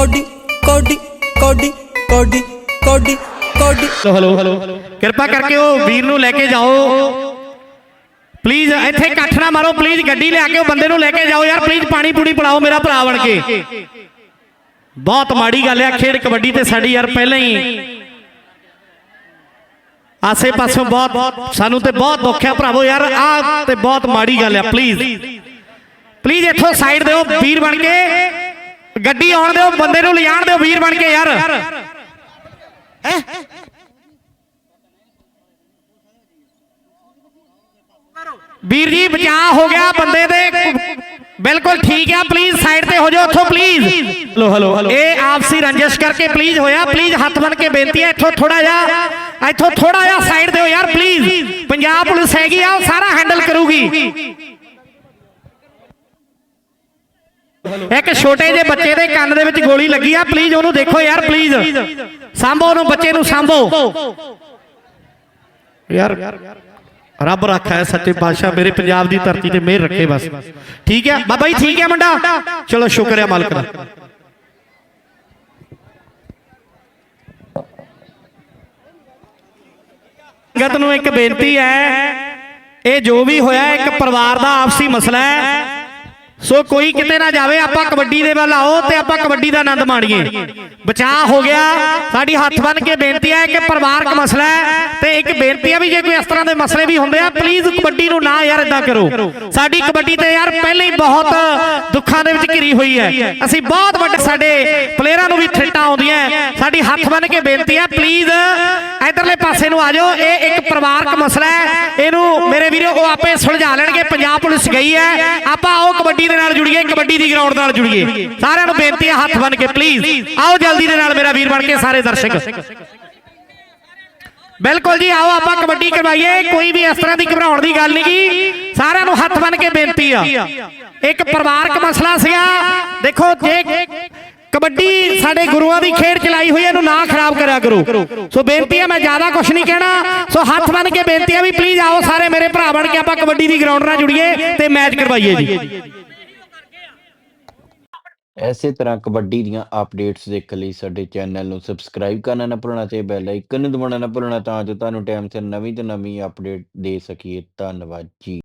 Cody ਕੋਡੀ ਕੋਡੀ ਕੋਡੀ ਕੋਡੀ ਕੋਡੀ। ਹਲੋ ਹਲੋ ਕਿਰਪਾ ਕਰਕੇ ਉਹ ਵੀਰ ਨੂੰ ਲੈ ਕੇ ਜਾਓ। ਪਲੀਜ਼ ਇੱਥੇ ਇਕੱਠ ਨਾ ਮਾਰੋ। ਪਲੀਜ਼ ਗੱਡੀ ਲਿਆ ਕੇ ਉਹ ਬੰਦੇ ਨੂੰ ਲੈ ਕੇ ਜਾਓ। ਯਾਰ ਪਲੀਜ਼ ਪਾਣੀ ਪੂਣੀ ਪਿਲਾਓ ਮੇਰਾ ਭਰਾ ਬਣ ਕੇ। ਬਹੁਤ ਮਾੜੀ ਗੱਲ ਆ। ਖੇਡ ਕਬੱਡੀ ਤੇ ਸਾਡੀ ਯਾਰ ਪਹਿਲਾਂ ਹੀ ਆਸੇ ਪਾਸੋਂ ਬਹੁਤ ਸਾਨੂੰ ਤੇ ਬਹੁਤ ਦੁੱਖ ਆ। ਭਰਾਵੋ ਯਾਰ ਆ ਤੇ ਬਹੁਤ ਮਾੜੀ ਗੱਲ ਆ। ਪਲੀਜ਼ ਪਲੀਜ਼ ਇੱਥੋਂ ਸਾਈਡ ਦਿਓ। ਵੀਰ ਬਣ ਕੇ। ਗੱਡੀ ਆਉਣ ਦਿਓ ਬੰਦੇ ਨੂੰ ਲਿਜਾਣ ਦਿਓ ਵੀਰ ਬਣ ਕੇ ਯਾਰ। ਵੀਰ ਜੀ ਬਚਾਅ ਹੋ ਗਿਆ ਬੰਦੇ ਦੇ। ਬਿਲਕੁਲ ਠੀਕ ਆ ਪਲੀਜ਼ ਸਾਈਡ ਤੇ ਹੋ ਜਾਓ ਉੱਥੋਂ ਪਲੀਜ਼ ਹਲੋ ਹਲੋ ਹਲੋ ਇਹ ਆਪਸੀ ਰੰਜਿਸ਼ ਕਰਕੇ ਪਲੀਜ਼ ਹੋਇਆ ਪਲੀਜ਼ ਹੱਥ ਬਨ ਕੇ ਬੇਨਤੀ ਹੈ ਇੱਥੋਂ ਥੋੜਾ ਜਿਹਾ ਇੱਥੋਂ ਥੋੜਾ ਜਿਹਾ ਸਾਈਡ ਦਿਓ ਯਾਰ ਪਲੀਜ਼ ਪੰਜਾਬ ਪੁਲਿਸ ਹੈਗੀ ਆ ਉਹ ਸਾਰਾ ਹੈਂਡਲ ਕਰੂਗੀ। ਇੱਕ ਛੋਟੇ ਜਿਹੇ ਬੱਚੇ ਦੇ ਕੰਨ ਦੇ ਵਿੱਚ ਗੋਲੀ ਲੱਗੀ ਆ ਪਲੀਜ਼ ਉਹਨੂੰ ਦੇਖੋ ਯਾਰ ਪਲੀਜ਼ ਸਾਂਭੋ ਉਹਨੂੰ, ਬੱਚੇ ਨੂੰ ਸਾਂਭੋ। ਯਾਰ, ਰੱਬ ਰੱਖਾ ਸੱਚੇ ਪਾਤਸ਼ਾਹ, ਮੇਰੇ ਪੰਜਾਬ ਦੀ ਧਰਤੀ ਤੇ ਮਿਹਰ ਰੱਖੇ ਬਸ। ਠੀਕ ਹੈ ਬਾਬਾ ਜੀ, ਠੀਕ ਹੈ ਮੁੰਡਾ? ਚਲੋ, ਸ਼ੁਕਰ ਹੈ ਮਾਲਕ ਦਾ। ਸੰਗਤ ਨੂੰ ਇੱਕ ਬੇਨਤੀ ਹੈ, ਇਹ ਜੋ ਵੀ ਹੋਇਆ, ਇੱਕ ਪਰਿਵਾਰ ਦਾ ਆਪਸੀ ਮਸਲਾ ਹੈ। ਸੋ ਕੋਈ ਕਿਤੇ ਨਾ ਜਾਵੇ, ਆਪਾਂ ਕਬੱਡੀ ਦੇ ਵੱਲ ਆਓ ਤੇ ਆਪਾਂ ਕਬੱਡੀ ਦਾ ਆਨੰਦ ਮਾਣੀਏ। ਬਚਾਅ ਹੋ ਗਿਆ, ਸਾਡੀ ਹੱਥ ਬੰਨ ਕੇ ਬੇਨਤੀ ਹੈ ਕਿ ਪਰਿਵਾਰਕ ਮਸਲਾ ਹੈ ਤੇ ਇੱਕ ਬੇਨਤੀ ਹੈ ਵੀ ਜੇ ਕੋਈ ਇਸ ਤਰ੍ਹਾਂ ਦੇ ਮਸਲੇ ਵੀ ਹੁੰਦੇ ਆ ਪਲੀਜ਼ ਕਬੱਡੀ ਨੂੰ ਨਾ ਯਾਰ ਇਦਾਂ ਕਰੋ। ਸਾਡੀ ਕਬੱਡੀ ਤੇ ਯਾਰ ਪਹਿਲਾਂ ਹੀ ਬਹੁਤ ਦੁੱਖਾਂ ਦੇ ਵਿੱਚ ਘਿਰੀ ਹੋਈ ਹੈ। ਅਸੀਂ ਬਹੁਤ ਵੱਡੇ ਸਾਡੇ ਪਲੇਅਰਾਂ ਨੂੰ ਵੀ ਥ੍ਰਿਟਾਂ ਆਉਂਦੀਆਂ ਸਾਡੀ ਹੱਥ ਬੰਨ ਕੇ ਬੇਨਤੀ ਹੈ ਪਲੀਜ਼ ਇਧਰਲੇ ਪਾਸੇ ਨੂੰ ਆ ਜਾਓ ਇਹ ਇੱਕ ਪਰਿਵਾਰਕ ਮਸਲਾ ਹੈ। ਇਹਨੂੰ ਮੇਰੇ ਵੀਰੋ, ਉਹ ਆਪੇ ਸੁਲਝਾ ਲੈਣਗੇ। ਪੰਜਾਬ ਪੁਲਿਸ ਗਈ ਹੈ। ਆਪਾਂ ਆਓ ਕਬੱਡੀ ਦੇ ਨਾਲ ਜੁੜੀਏ, ਕਬੱਡੀ ਦੀ ਗਰਾਊਂਡ ਨਾਲ ਜੁੜੀਏ। ਸਾਰਿਆਂ ਨੂੰ ਬੇਨਤੀ ਹੈ, ਹੱਥ ਬੰਨ ਕੇ ਪਲੀਜ਼ ਆਓ, ਜਲਦੀ ਦੇ ਨਾਲ ਮੇਰਾ ਵੀਰ ਬਣ ਕੇ ਸਾਰੇ ਦਰਸ਼ਕ। ਬਿਲਕੁਲ ਜੀ, ਆਓ, ਆਪਾਂ ਕਬੱਡੀ ਕਰਵਾਈਏ। ਕੋਈ ਵੀ ਇਸ ਤਰ੍ਹਾਂ ਦੀ ਘਬਰਾਉਣ ਦੀ ਗੱਲ ਨਹੀਂ ਗੀ ਸਾਰਿਆਂ ਨੂੰ ਹੱਥ ਬੰਨ ਕੇ ਬੇਨਤੀ ਆ। ਇੱਕ ਪਰਿਵਾਰਕ ਮਸਲਾ ਸੀਗਾ। ਦੇਖੋ, ਜੇ ਕਬੱਡੀ ਸਾਡੇ ਗੁਰੂਆਂ ਦੀ ਖੇਡ ਚਲਾਈ ਹੋਈ ਹੈ, ਇਹਨੂੰ ਨਾ ਖਰਾਬ ਕਰਿਆ ਕਰੋ। ਸੋ ਬੇਨਤੀ ਹੈ, ਮੈਂ ਜ਼ਿਆਦਾ ਕੁਝ ਨਹੀਂ ਕਹਿਣਾ। ਸੋ ਹੱਥ ਬੰਨ ਕੇ ਬੇਨਤੀ ਹੈ ਵੀ ਪਲੀਜ਼ ਆਓ ਸਾਰੇ ਮੇਰੇ ਭਰਾ ਬਣ ਕੇ ਆਪਾਂ ਕਬੱਡੀ ਦੀ ਗਰਾਊਂਡ ਨਾਲ ਜੁੜੀਏ ਤੇ ਮੈਚ ਕਰਵਾਈਏ ਜੀ। ਐਸੇ ਤਰ੍ਹਾਂ ਕਬੱਡੀ ਦੀਆਂ ਅਪਡੇਟਸ ਦੇਖਣ ਲਈ ਸਾਡੇ ਚੈਨਲ ਨੂੰ ਸਬਸਕ੍ਰਾਈਬ ਕਰਨਾ ਨਾ ਭੁੱਲਣਾ ਤੇ ਬੈਲ ਆਈਕਨ ਨੂੰ ਦਬਾਉਣਾ ਨਾ ਭੁੱਲਣਾ ਤਾਂ ਜੋ ਤੁਹਾਨੂੰ ਟਾਈਮ ਸਿਰ ਨਵੀਂ ਤੋਂ ਨਵੀਂ ਅਪਡੇਟ ਦੇ ਸਕੀਏ। ਧੰਨਵਾਦ ਜੀ।